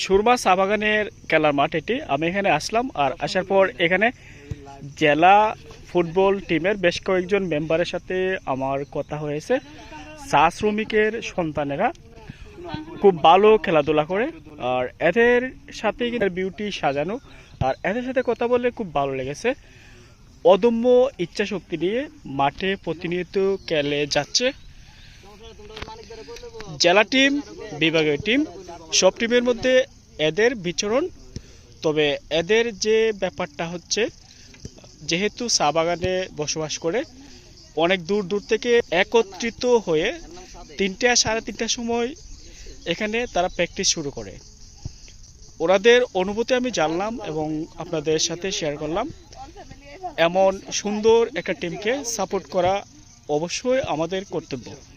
সুরমা চা বাগানের খেলার মাঠ এটি। আমি এখানে আসলাম আর আসার পর এখানে জেলা ফুটবল টিমের বেশ কয়েকজন মেম্বারের সাথে আমার কথা হয়েছে। চা শ্রমিকের সন্তানেরা খুব ভালো খেলাধুলা করে আর এদের সাথে বিউটি সাজানো আর এদের সাথে কথা বলে খুব ভালো লেগেছে। অদম্য ইচ্ছা শক্তি নিয়ে মাঠে প্রতিনিয়ত খেলে যাচ্ছে। জেলা টিম, বিভাগীয় টিম, সব টিমের মধ্যে এদের বিচরণ। তবে এদের যে ব্যাপারটা হচ্ছে, যেহেতু চা বাগানে বসবাস করে, অনেক দূর দূর থেকে একত্রিত হয়ে তিনটে সাড়ে তিনটার সময় এখানে তারা প্র্যাকটিস শুরু করে। ওনাদের অনুভূতি আমি জানলাম এবং আপনাদের সাথে শেয়ার করলাম। এমন সুন্দর একটা টিমকে সাপোর্ট করা অবশ্যই আমাদের কর্তব্য।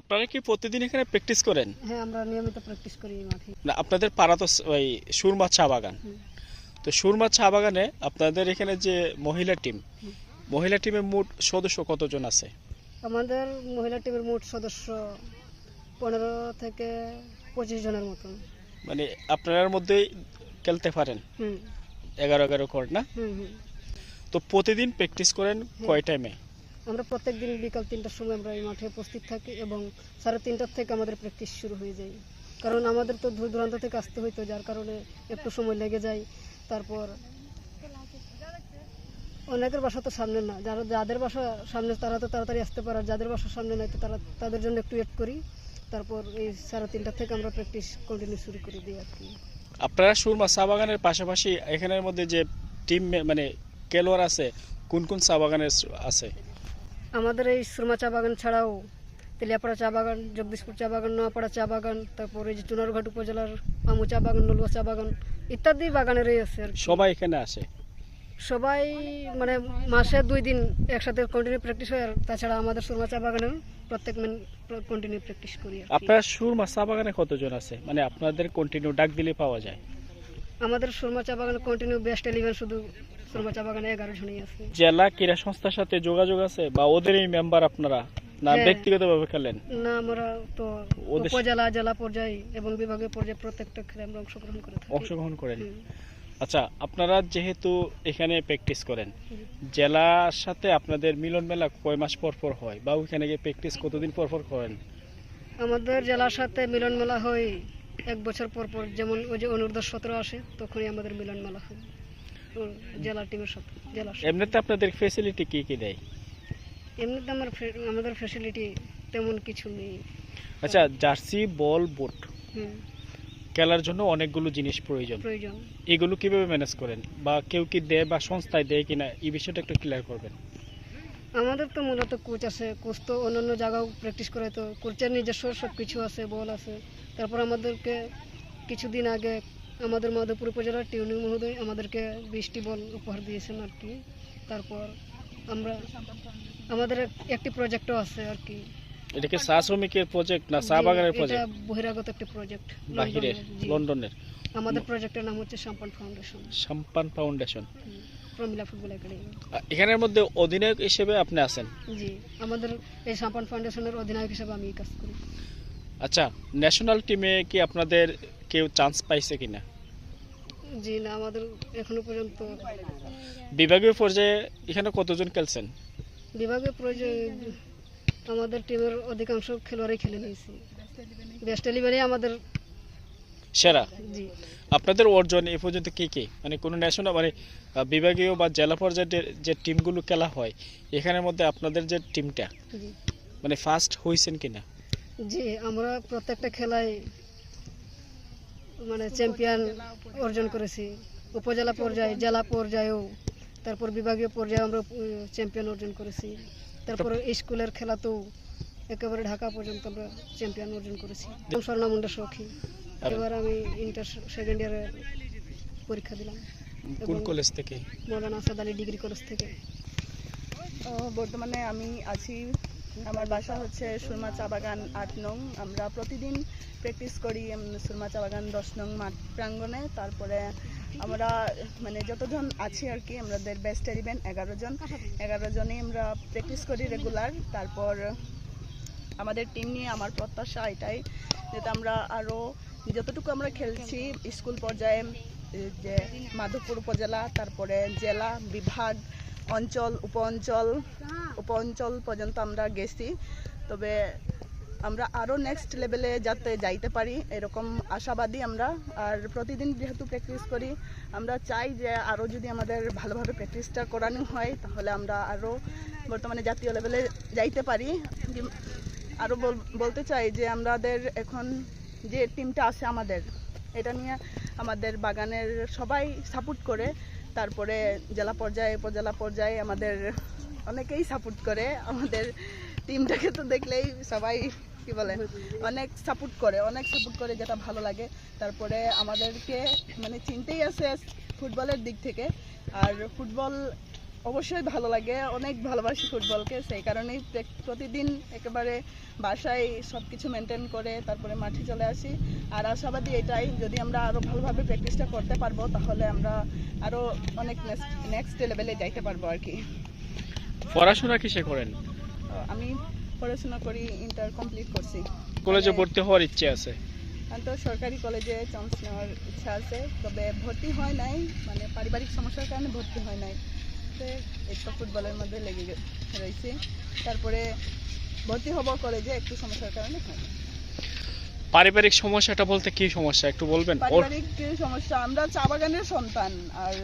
আপনারা কি প্রতিদিন এখানে প্র্যাকটিস করেন? হ্যাঁ আমরা নিয়মিত প্র্যাকটিস করি মাঠে। না আপনাদের পাড়া তো ওই সুরমা চা বাগান। তো সুরমা চা বাগানে আপনাদের এখানে যে মহিলা টিম মহিলা টিমের মোট সদস্য কতজন আছে? আমাদের মহিলা টিমের মোট সদস্য পনেরো থেকে পঁচিশ জনের মতন। মানে আপনার মধ্যেই খেলতে পারেন? এগারো এগারো করে না? হুম হুম। তো প্রতিদিন প্র্যাকটিস করেন কয় টাইমে আমরা প্রত্যেক দিন বিকাল তিনটার সময় আমরা এই মাঠে উপস্থিত থাকি এবং সাড়ে তিনটার থেকে আমাদের প্র্যাকটিস শুরু হয়ে যায়। কারণ আমাদের তো দূর দূরান্ত থেকে আসতে হইতো, যার কারণে একটু সময় লেগে যায়। তারপর অনেকের বাসা তো সামনে না, যারা যাদের বাসা সামনে তারা তো তাড়াতাড়ি আসতে পারে যাদের বাসা সামনে নাই তো তারা তাদের জন্য একটু ওয়েট করি। তারপর এই সাড়ে তিনটা থেকে আমরা প্র্যাকটিস কন্টিনিউ শুরু করে দিই আর কি। আপনারা সুরমা চা বাগানের পাশাপাশি এখানের মধ্যে যে টিম মানে খেলোয়াড় আছে, কোন কোন চা বাগানের আছে? আমাদের এই সুরমা চা বাগান ছাড়াও তেলিয়াপাড়া চা বাগান জগদীশপুর চা বাগান নোয়াপাড়া চা বাগান তারপর এই যে চুনারঘাট উপজেলার আমু চা বাগান নলুয়া চা বাগান ইত্যাদি বাগানেরই আছে আর কি। সবাই এখানে আসে সবাই মানে মাসে দুই দিন একসাথে কন্টিনিউ প্র্যাকটিস হয় আর তাছাড়া আমাদের সুরমা চা বাগানে প্রত্যেক দিন কন্টিনিউ প্র্যাকটিস করি আর কি। আপনারা সুরমা চা বাগানে কতজন আছে মানে আপনাদের কন্টিনিউ ডাক দিলে পাওয়া যায় আমাদের সুরমা চা বাগানে কন্টিনিউ বেস্ট ইলেভেন শুধু জেলা ক্রীড়া সংস্থার সাথে যোগাযোগ আছে বা ওদেরই মেম্বার আপনারা? না হ্যাঁ। ব্যক্তিগতভাবে খেলেন? না আমরা তো উপজেলা জেলা পর্যায়ে এবং বিভাগীয় পর্যায়ে প্রত্যেকটা খেলে আমরা অংশগ্রহণ করে থাকি। অংশগ্রহণ করেন। আচ্ছা আপনারা যেহেতু এখানে প্র্যাকটিস করেন জেলার সাথে আপনাদের মিলন মেলা কয় মাস পর পর হয়? বা ওইখানে গিয়ে প্র্যাকটিস কতদিন পর পর করেন? আমাদের জেলার সাথে মিলন মেলা হয় এক বছর পর পর। যেমন ওই যে অনুর্ধ সতেরো আসে তখনই আমাদের মিলন মেলা হয়। জেলা টিমের সাথে সাথে এমনিতে আপনাদের ফেসিলিটি কি কি দেয়? এমনিতে আমার আমাদের ফ্যাসিলিটি তেমন কিছু নেই। আচ্ছা জার্সি বল বুট হুম, খেলার জন্য অনেকগুলো জিনিস প্রয়োজন। প্রয়োজন। এগুলো কীভাবে ম্যানেজ করেন? বা কেউ কি দেয় বা সংস্থায় দেয় কিনা এই বিষয়টা একটু ক্লিয়ার করবেন। আমাদের তো মূলত কোচ আছে কোচ তো অন্যান্য জায়গাও প্র্যাকটিস করে তো কোচের নিজস্ব সব কিছু আছে বল আছে। তারপর আমাদেরকে কিছুদিন আগে আমাদের মাধবপুর উপজেলার টিউনিং মহোদয় আমাদেরকে বিশটি বল উপহার দিয়েছেন আর কি। তারপর আমরা আমাদের এক- একটি প্রজেক্টও আছে আর কি। এটা কি চা শ্রমিকের প্রজেক্ট না চা বাগানের এটা প্রজেক্ট বহিরাগত একটি প্রজেক্ট বাহিরের লন্ডনের আমাদের প্রজেক্টের নাম হচ্ছে Sampan foundation Sampan foundation Pramila football academy. এখানের মধ্যে অধিনায়ক হিসেবে আপনি আছেন? জি আমাদের এই সাম্পান ফাউন্ডেশনের অধিনায়ক হিসেবে আমি কাজ করি। আচ্ছা ন্যাশনাল টিমে কি আপনাদের কেউ চান্স পাইছে কিনা? জি না আমাদের এখনও পর্যন্ত বিভাগীয় পর্যায়ে এখানে কতজন খেলছেন? বিভাগীয় প্রয়োজন আমাদের টিমের অধিকাংশ খেলোয়াড়ই খেলে নিয়েছি। বেস্ট ইলেভেনে আমাদের সেরা? জি। আপনাদের অর্জন এ পর্যন্ত কি কি? মানে কোনো ন্যাশনাল মানে বিভাগীয় বা জেলা পর্যায়ের যে টিমগুলো খেলা হয় এখানের মধ্যে আপনাদের যে টিমটা মানে ফার্স্ট হয়েছেন কিনা? জি আমরা প্রত্যেকটা খেলায় মানে চ্যাম্পিয়ন অর্জন করেছি। উপজেলা পর্যায়ে জেলা পর্যায়েও তারপর বিভাগীয় পর্যায়ে আমরা চ্যাম্পিয়ন অর্জন করেছি। তারপর স্কুলের খেলাতেও একেবারে ঢাকা পর্যন্ত আমরা চ্যাম্পিয়ন অর্জন করেছি। স্বর্ণামুন্ডা সখী এবার আমি ইন্টার সেকেন্ড ইয়ারে পরীক্ষা দিলাম। কোন কলেজ থেকে? মৌলানা আসাদ আলী ডিগ্রি কলেজ থেকে। ও, বর্তমানে আমি আছি আমার বাসা হচ্ছে সুরমা চা বাগান আট নং। আমরা প্রতিদিন প্র্যাকটিস করি সুরমা চা বাগান দশ নং মাঠ প্রাঙ্গণে। তারপরে আমরা মানে যতজন আছি আর কি, আমাদের বেস্ট ইভেন্ট এগারো জন। এগারো জনই আমরা প্র্যাকটিস করি রেগুলার তারপর আমাদের টিম নিয়ে আমার প্রত্যাশা এটাই যাতে আমরা আরও যতটুকু আমরা খেলছি স্কুল পর্যায়ে যে মাধবপুর উপজেলা, তারপরে জেলা বিভাগ অঞ্চল উপ অঞ্চল উপ অঞ্চল পর্যন্ত আমরা গেছি। তবে আমরা আরও নেক্সট লেভেলে যাতে যাইতে পারি, এরকম আশাবাদী আমরা। আর প্রতিদিন যেহেতু প্র্যাকটিস করি, আমরা চাই যে আরও যদি আমাদের ভালোভাবে প্র্যাকটিসটা করানো হয়, তাহলে আমরা আরও বর্তমানে জাতীয় লেভেলে যাইতে পারি। আরও বল- বলতে চাই যে আমাদের এখন যে টিমটা আছে আমাদের, এটা নিয়ে আমাদের বাগানের সবাই সাপোর্ট করে। তারপরে জেলা পর্যায়ে, উপজেলা পর্যায়ে আমাদের অনেকেই সাপোর্ট করে। আমাদের টিমটাকে তো দেখলেই সবাই, কি বলে, অনেক সাপোর্ট করে, অনেক সাপোর্ট করে যেটা ভালো লাগে। তারপরে আমাদেরকে মানে চিনতেই আছে ফুটবলের দিক থেকে। আর ফুটবল অবশ্যই ভালো লাগে অনেক ভালোবাসি ফুটবলকে সেই কারণেই প্রতিদিন একেবারে বাসায় সব কিছু মেনটেন করে তারপরে মাঠে চলে আসি। আর আশাবাদী এটাই যদি আমরা আরও ভালোভাবে প্র্যাকটিসটা করতে পারব তাহলে আমরা আরও অনেক নেক্সট লেভেলে যাইতে পারব আর কি। পড়াশোনা কিসে করেন? আমি পড়াশোনা করি ইন্টার কমপ্লিট করছি। কলেজে মানে- ভর্তি হওয়ার ইচ্ছে আছে? তো সরকারি কলেজে চান্স নেওয়ার ইচ্ছা আছে তবে ভর্তি হয় নাই মানে পারিবারিক সমস্যার কারণে ভর্তি হয় নাই। তো এই তো ফুটবলের মধ্যে লেগে রয়েছি। তারপরে ভর্তি হব কলেজে একটু সমস্যার কারণে হয় পারিবারিক সমস্যাটা বলতে কি সমস্যা? একটু বলবেন? পারিবারিক সমস্যা? আমরা চা বাগানের সন্তান আর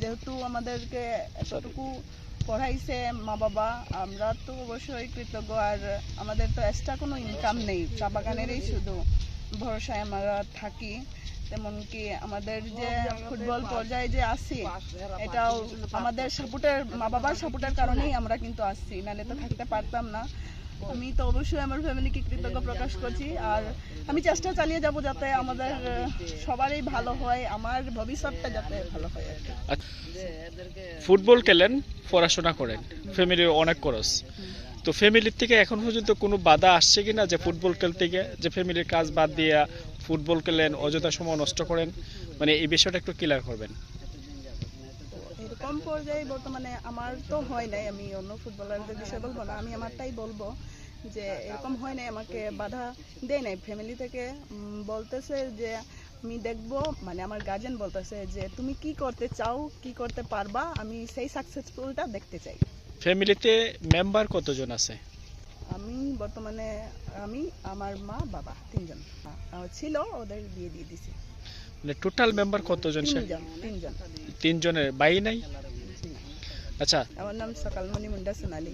যেহেতু আমাদেরকে এতটুকু পড়াইছে মা বাবা আমরা তো অবশ্যই কৃতজ্ঞ আর আমাদের তো এক্সট্রা কোনো ইনকাম নেই। চা বাগানেরই শুধু ভরসায় আমরা থাকি। তেমন কি আমাদের যে ফুটবল পর্যায়ে যে আসি এটাও আমাদের সাপোর্টের মা বাবার সাপোর্টের কারণেই আমরা কিন্তু আসছি নাহলে তো থাকতে পারতাম না। আমি তো অবশ্যই আমার ফ্যামিলিকে কৃতজ্ঞ প্রকাশ করছি আর আমি চেষ্টা চালিয়ে যাব যাতে আমাদের সবারই ভালো হয় আমার ভবিষ্যৎটা যাতে ভালো হয় ফুটবল খেলেন পড়াশোনা করেন ফ্যামিলির অনেক খরচ। তো ফ্যামিলির থেকে এখন পর্যন্ত কোনো বাধা আসছে কিনা যে ফুটবল খেলতে গিয়ে যে ফ্যামিলির কাজ বাদ দিয়ে ফুটবল খেলেন অযথা সময় নষ্ট করেন মানে এই বিষয়টা একটু ক্লিয়ার করবেন। এরকম পর্যায়ে বর্তমানে আমার তো হয় নাই আমি অন্য ফুটবলারদের বিষয়ে বলব না আমি আমারটাই বলব যে এরকম হয় নাই আমাকে বাধা দেয় নাই। ফ্যামিলি থেকে বলতেছে যে আমি দেখব মানে আমার গার্জেন বলতেছে যে তুমি কি করতে চাও কি করতে পারবা আমি সেই সাকসেসফুলটা দেখতে চাই। ফ্যামিলিতে মেম্বার কতজন আছে? আমি বর্তমানে আমি আমার মা বাবা তিনজন। ছিল ওদের বিয়ে দিয়ে দিছি। মানে টোটাল মেম্বার কতজন ছিল তিনজন তিনজন। তিনজনের বাই নাই? আচ্ছা। আমার নাম সকালমণি মুন্ডা সোনালি।